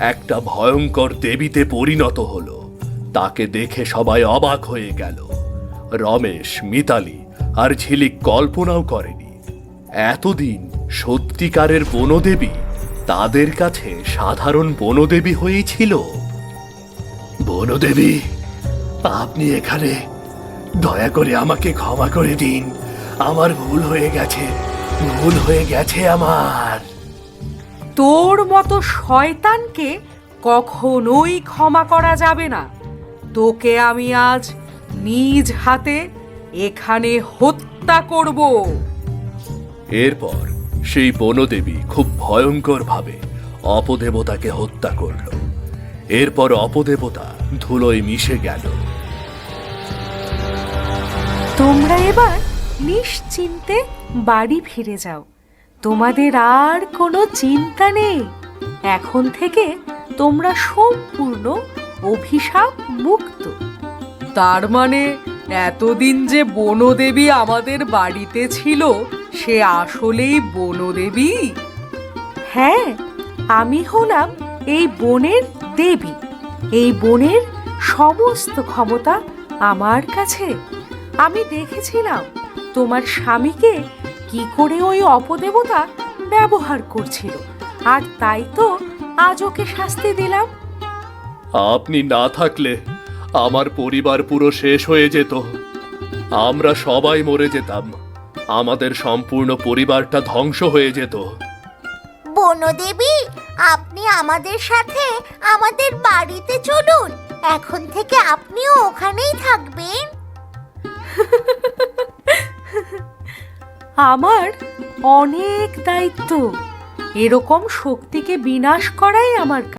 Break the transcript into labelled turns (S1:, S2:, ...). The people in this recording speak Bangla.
S1: একটা ভয়ঙ্কর দেবীতে পরিণত হলো। তাকে দেখে সবাই অবাক হয়ে গেল। রমেশ, মিতালি আর ঝিলিক কল্পনাও করেনি। এতদিন সত্যিকারের বনদেবী তাদের কাছে সাধারণ বনদেবী হয়েই ছিল। বনদেবী, আপনি এখানে দয়া করে আমাকে ক্ষমা করে দিন। আমার ভুল হয়ে গেছে, ভুল হয়ে গেছে আমার।
S2: তোর মতো শয়তানকে কখনোই ক্ষমা করা যাবে না। তোকে আমি আজ নিজ হাতে এখানে হত্যা করব।
S1: এরপর সেই বনদেবী খুব ভয়ঙ্করভাবে অপদেবতাকে হত্যা করল। এরপর অপদেবতা ধুলোয় মিশে গেল।
S2: তোমরা এবার নিশ্চিন্তে বাড়ি ফিরে যাও। তোমাদের আর কোনো চিন্তা নেই। এখন থেকে তোমরা সম্পূর্ণ অভিশাপ মুক্ত। তার মানে এতদিন যে বনদেবী আমাদের বাড়িতে ছিল সে আসলেই বনদেবী? হ্যাঁ আমি হলাম এই বনের দেবী। এই বনের সমস্ত ক্ষমতা আমার কাছে। আমি দেখেছিলাম তোমার স্বামীকে কি করে ওই অপদেবতা ব্যবহার করছিল? আর তাই তো আজ ওকে শাস্তি দিলাম।
S1: আপনি না থাকলে আমার পরিবার পুরো শেষ হয়ে যেত। আমরা সবাই মরে যেতাম। আমাদের সম্পূর্ণ পরিবারটা ধ্বংস হয়ে যেত।
S3: বনদেবী আপনি আমাদের সাথে আমাদের বাড়িতে চলুন। এখন থেকে আপনিও ওখানেই থাকবেন।
S2: আমার অনেক দায়িত্ব। এরকম শক্তিকে বিনাশ করাই আমার